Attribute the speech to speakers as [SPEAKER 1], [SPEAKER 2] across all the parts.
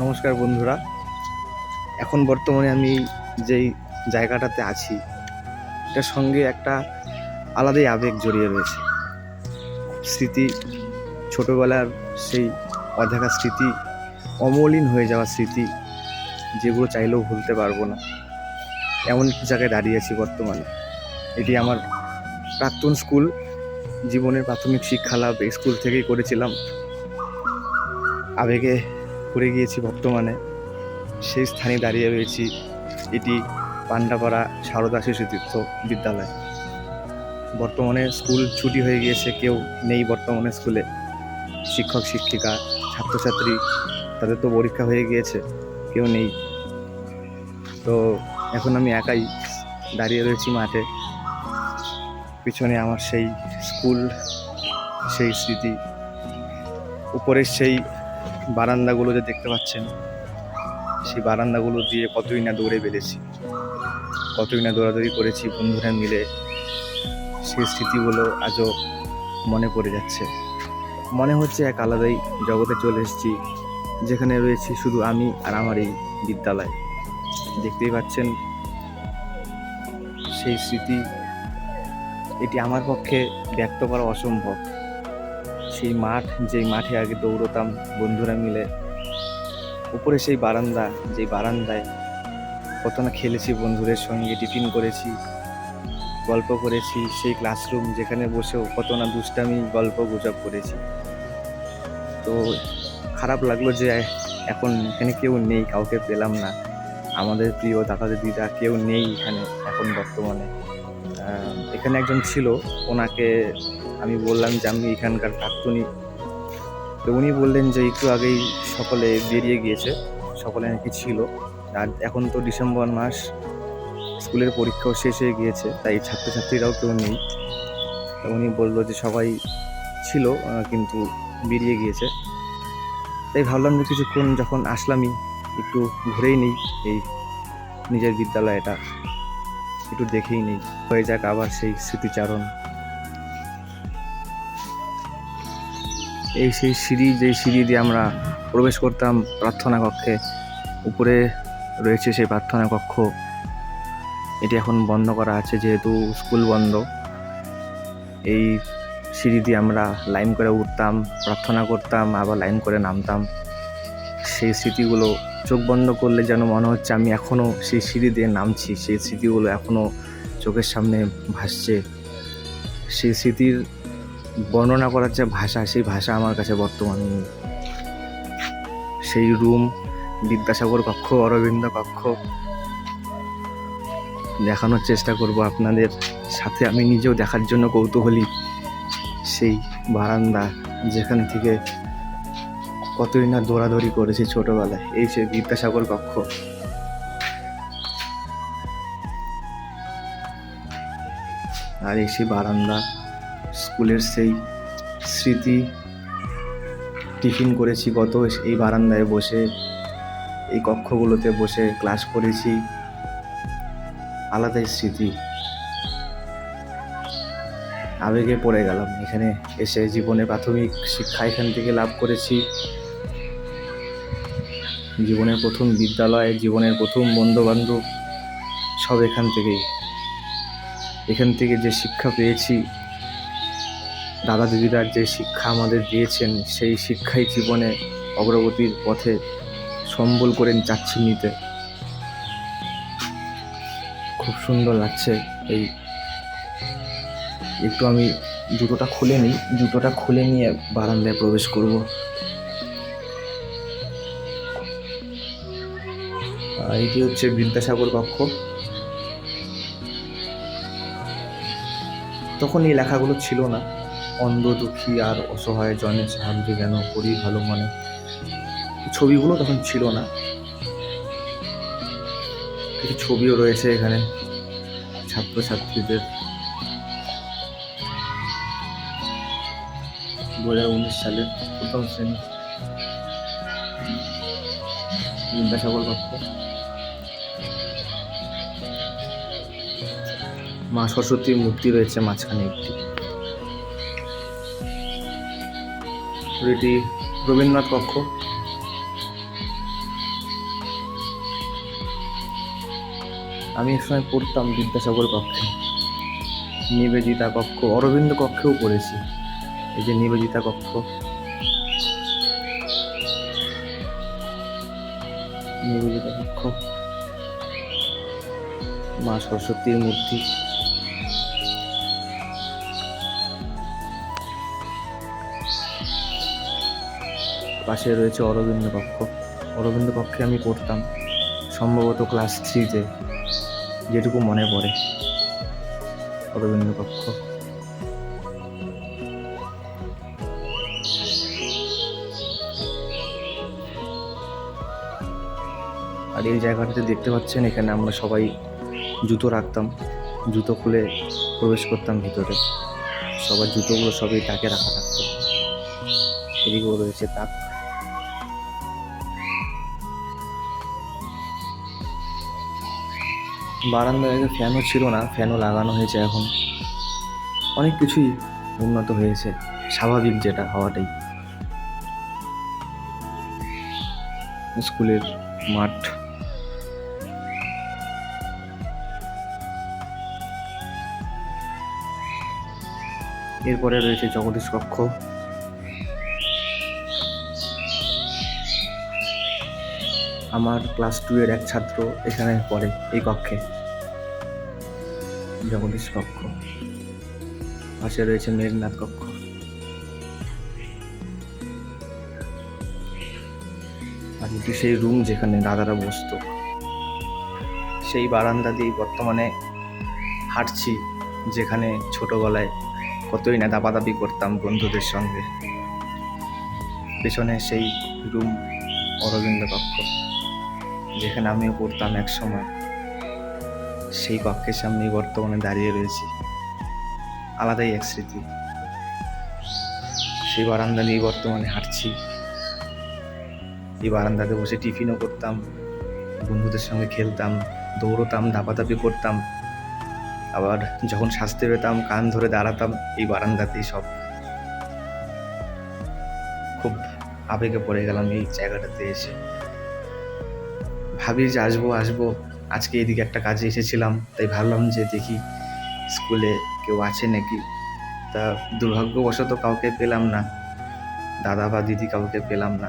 [SPEAKER 1] নমস্কার বন্ধুরা। এখন বর্তমানে আমি যেই জায়গাটাতে আছি, এটার সঙ্গে একটা আলাদাই আবেগ জড়িয়ে রয়েছে। স্মৃতি, ছোটোবেলার সেই অদেখা স্মৃতি, অমলিন হয়ে যাওয়া স্মৃতি, যেগুলো চাইলেও ভুলতে পারব না। এমন একটি জায়গায় দাঁড়িয়ে আছি বর্তমানে। এটি আমার প্রাক্তন স্কুল, জীবনের প্রাথমিক শিক্ষা লাভ স্কুল থেকেই করেছিলাম। আবেগে পড়ে গিয়েছি বর্তমানে। সেই স্থানে দাঁড়িয়ে রয়েছি। এটি পান্ডাপাড়া সারদা শিশু তীর্থ বিদ্যালয়। বর্তমানে স্কুল ছুটি হয়ে গিয়েছে, কেউ নেই বর্তমানে স্কুলে। শিক্ষক, শিক্ষিকা, ছাত্রছাত্রী, তাদের তো পরীক্ষা হয়ে গিয়েছে, কেউ নেই। তো এখন আমি একাই দাঁড়িয়ে রয়েছি মাঠে। পিছনে আমার সেই স্কুল, সেই স্মৃতি। উপরের সেই বারান্দাগুলো যে দেখতে পাচ্ছেন, সেই বারান্দাগুলো দিয়ে কতই না দৌড়ে বেড়েছি। কতই না দৌড়াদৌড়ি করেছি বন্ধুরা মিলে। সেই স্মৃতিগুলো আজও মনে পড়ে যাচ্ছে। মনে হচ্ছে এক আলাদাই জগতে চলে এসেছি, যেখানে রয়েছি শুধু আমি আর আমার এই বিদ্যালয়। দেখতেই পাচ্ছেন, সেই স্মৃতি, এটি আমার পক্ষে ব্যক্ত করা অসম্ভব। সেই মাঠ, যেই মাঠে আগে দৌড়তাম বন্ধুরা মিলে, উপরে সেই বারান্দা, যেই বারান্দায় কত না খেলেছি বন্ধুদের সঙ্গে, টিফিন করেছি, গল্প করেছি, সেই ক্লাসরুম যেখানে বসেও কত না দুষ্টামি, গল্প গুজব করেছি। তো খারাপ লাগল যে এখন এখানে কেউ নেই, কাউকে পেলাম না। আমাদের প্রিয় দাদা দিদিরা কেউ নেই এখানে, এখন বর্তমানে। এখানে একজন ছিল, ওনাকে আমি বললাম যে আমি এখানকার প্রাক্তনী তো উনি বললেন যে একটু আগেই সকলে বেরিয়ে গিয়েছে, সকলে নাকি ছিল। আর এখন তো ডিসেম্বর মাস, স্কুলের পরীক্ষাও শেষ হয়ে গিয়েছে, তাই ছাত্রছাত্রীরাও কেউ নেই। তো উনি বলল যে সবাই ছিল কিন্তু বেরিয়ে গিয়েছে। তাই ভাবলাম যে কিছুক্ষণ যখন আসলামই, একটু ঘুরেই নিই এই নিজের বিদ্যালয়টা। একটু দেখেই নেই। হয়ে যাক আবার সেই স্মৃতিচারণ। এই সেই সিঁড়ি, যেই সিঁড়ি দিয়ে আমরা প্রবেশ করতাম প্রার্থনা কক্ষে, উপরে রয়েছে সেই প্রার্থনা কক্ষ। এটি এখন বন্ধ করা আছে, যেহেতু স্কুল বন্ধ। এই সিঁড়ি দিয়ে আমরা লাইন করে উঠতাম, প্রার্থনা করতাম, আবার লাইন করে নামতাম। সেই স্মৃতিগুলো চোখ বন্ধ করলে যেন মনে হচ্ছে আমি এখনও সেই সিঁড়ি দিয়ে নামছি, সেই স্মৃতিগুলো এখনও চোখের সামনে ভাসছে। সেই স্মৃতির বর্ণনা করার যে ভাষা, সেই ভাষা আমার কাছে বর্তমানে নেই। সেই রুম, বিদ্যাসাগর কক্ষ, অরবিন্দ কক্ষ, দেখানোর চেষ্টা করব আপনাদের সাথে। আমি নিজেও দেখার জন্য কৌতূহলী। সেই বারান্দা যেখান থেকে কতই না দৌড়াদৌড়ি করেছি ছোটবেলায়, এই সেই বিদ্যাসাগর কক্ষ। আর এই সেই বারান্দা, স্কুলের সেই স্মৃতি টিফিন করেছি কত, এই বারান্দায় বসে, এই কক্ষগুলোতে বসে ক্লাস করেছি। আলাদাই স্মৃতি। আবেগে পড়ে গেলাম। এখানে এসে জীবনে প্রাথমিক শিক্ষা এখান থেকে লাভ করেছি। জীবনের প্রথম বিদ্যালয়, জীবনের প্রথম বন্ধুবান্ধব, সব এখান থেকেই। এখান থেকে যে শিক্ষা পেয়েছি দাদা দিদিরা যে শিক্ষা আমাদের দিয়েছেন, সেই শিক্ষাই জীবনে অগ্রগতির পথে সম্বল করে যাচ্ছি নিতে। খুব সুন্দর লাগছে এই। একটু আমি জুতোটা খুলে নিই, জুতোটা খুলে নিয়ে বারান্দায় প্রবেশ করব। এটি হচ্ছে বিদ্যাসাগর কক্ষ। তখন এই লেখাগুলো ছিল না। অন্ধ দুঃখী আর অসহায় জনের সাহায্য কেন করি ভালো মনে। ছবিগুলো তখন ছিল না। কিছু ছবিও রয়েছে এখানে, ছাত্রছাত্রীদের। দু হাজার উনিশ সালের প্রথম শ্রেণি। বিদ্যাসাগর কক্ষ। মা সরস্বতীর মূর্তি রয়েছে মাঝখানে একটি। এটি রবীন্দ্রনাথ কক্ষ। আমি এক সময় পড়তাম বিদ্যাসাগর কক্ষে। নিবেদিতা কক্ষ অরবিন্দ কক্ষেও পড়েছি। এই যে নিবেদিতা কক্ষ। নিবেদিতা কক্ষ। মা সরস্বতীর মূর্তি। পাশে রয়েছে অরবিন্দ কক্ষ। অরবিন্দ কক্ষে আমি পড়তাম সম্ভবত ক্লাস থ্রিতে, যেটুকু মনে পড়ে। অরবিন্দ কক্ষ। আর এই জায়গাটাতে দেখতে পাচ্ছেন, এখানে আমরা সবাই জুতো রাখতাম। জুতো খুলে প্রবেশ করতাম ভিতরে। সবার জুতোগুলো সবই তাকে রাখা থাকতো। এদিকেও রয়েছে তাক বারান্দায় আগে ফ্যানও ছিল না ফ্যানও লাগানো হয়েছে এখন। অনেক কিছুই উন্নত হয়েছে, স্বাভাবিক যেটা হওয়াটাই। স্কুলের মাঠ। এরপরে রয়েছে জগদীশ কক্ষ। আমার ক্লাস টু এর এক ছাত্র এখানে পড়ে, এই কক্ষে। জগদীশ কক্ষ। পাশে রয়েছে মেঘনাথ কক্ষ। আর এটি সেই রুম যেখানে দাদারা বসতো। সেই বারান্দা দিয়ে বর্তমানে হাঁটছি, যেখানে ছোটবেলায় কতই না দাপাদাপি করতাম বন্ধুদের সঙ্গে। পেছনে সেই রুম অরবিন্দ কক্ষ। যেখানে আমিও পড়তাম এক সময়। সেই কক্ষের সামনেই বর্তমানে দাঁড়িয়ে রয়েছি। আলাদাই এক স্মৃতি। সেই বারান্দা নিয়ে বর্তমানে হাঁটছি। এই বারান্দাতে বসে টিফিনও করতাম, বন্ধুদের সঙ্গে খেলতাম, দৌড়তাম, ধাপাধাপি করতাম। আবার যখন শাস্তি পেতাম, কান ধরে দাঁড়াতাম এই বারান্দাতেই সব। খুব আবেগে পড়ে গেলাম এই জায়গাটাতে এসে। ভাবি যে আসব আসব। আজকে এদিকে একটা কাজে এসেছিলাম, তাই ভাবলাম যে দেখি স্কুলে কেউ আছে নাকি? তা দুর্ভাগ্যবশত কাউকে পেলাম না। দাদা বা দিদি কাউকে পেলাম না।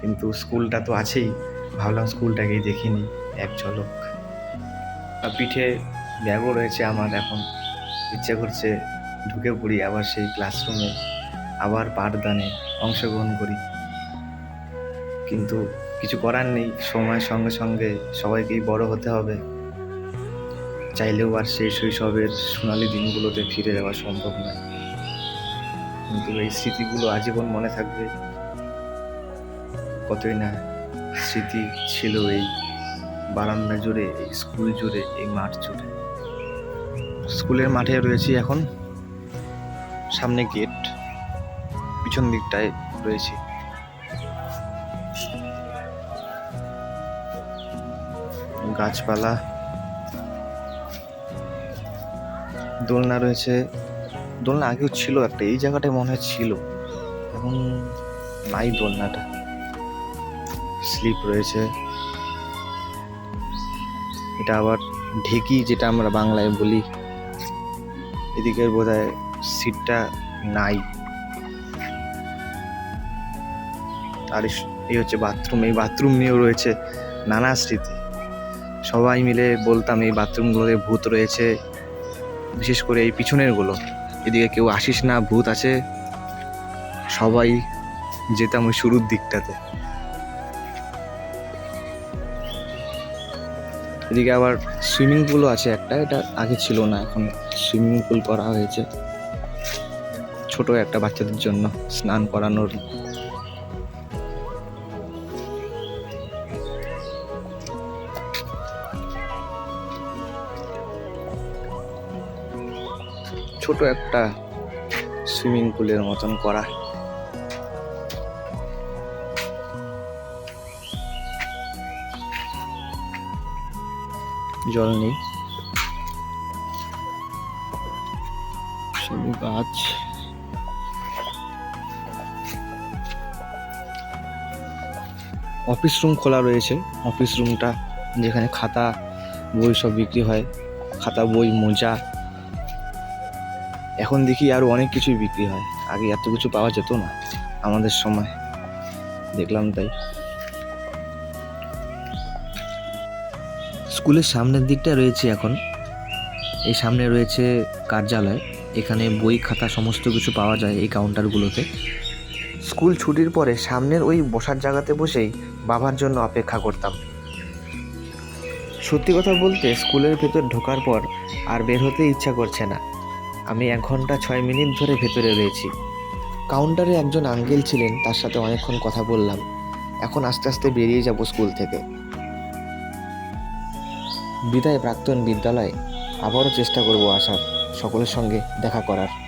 [SPEAKER 1] কিন্তু স্কুলটা তো আছেই। ভাবলাম স্কুলটাকেই দেখিনি এক ঝলক। পিঠে ব্যাগও রয়েছে আমার এখন। ইচ্ছে করছে ঢুকে পড়ি আবার সেই ক্লাসরুমে আবার পাঠদানে অংশগ্রহণ করি। কিন্তু কিছু করার নেই, সময়ের সঙ্গে সঙ্গে সবাইকেই বড় হতে হবে। চাইলেও আর সেই শৈশবের সোনালি দিনগুলোতে ফিরে যাওয়া সম্ভব নয়। কিন্তু এই স্মৃতিগুলো আজীবন মনে থাকবে। কতই না স্মৃতি ছিল এই বারান্দা জুড়ে, এই স্কুল জুড়ে, এই মাঠ জুড়ে। স্কুলের মাঠে রয়েছি এখন। সামনে গেট, পিছন দিকটায় রয়েছি। গাছপালা। দোলনা রয়েছে। দোলনা আগেও ছিল একটা, এই জায়গাটায় মনে হয় ছিল। এখন নাই দোলনাটা। স্লিপ রয়েছে। এটা আবার ঢেকি, যেটা আমরা বাংলায় বলি। এদিকে বোধ হয় সিটটা নাই। আর এই হচ্ছে বাথরুম, এই বাথরুম নিয়েও রয়েছে নানা স্মৃতি। সবাই মিলে বলতাম, এই বাথরুমগুলোতে ভূত রয়েছে। বিশেষ করে এই পিছনেরগুলো। এদিকে কেউ আসিস না, ভূত আছে। সবাই যেতাম ওই শুরুর দিকটাতে। এদিকে আবার সুইমিং পুলও আছে একটা, এটা আগে ছিল না, এখন সুইমিং পুল করা হয়েছে। ছোট একটা বাচ্চাদের জন্য স্নান করানোর ছোট একটা সুইমিং পুলের মতন করা। জল নেই। সবু গাছ। অফিস রুম খোলা রয়েছে। অফিস রুমটা যেখানে খাতা বই সব বিক্রি হয়। খাতা বই, মোজা। এখন দেখি আরও অনেক কিছুই বিক্রি হয়। আগে এত কিছু পাওয়া যেত না আমাদের সময়। দেখলাম তাই। স্কুলের সামনের দিকটা রয়েছে এখন। এই সামনে রয়েছে কার্যালয়। এখানে বই খাতা সমস্ত কিছু পাওয়া যায় এই কাউন্টারগুলোতে। স্কুল ছুটির পরে সামনের ওই বসার জায়গাতে বসেই বাবার জন্য অপেক্ষা করতাম। সত্যি কথা বলতে স্কুলের ভেতর ঢোকার পর আর বের হতে ইচ্ছা করছে না। আমি এক ঘণ্টা ছয় মিনিট ধরে ভেতরে রয়েছি। কাউন্টারে একজন আঙ্কেল ছিলেন, তার সাথে অনেকক্ষণ কথা বললাম। এখন আস্তে আস্তে বেরিয়ে যাব স্কুল থেকে। বিদায় প্রাক্তন বিদ্যালয়ে, আবারও চেষ্টা করব আসার, সকলের সঙ্গে দেখা করার।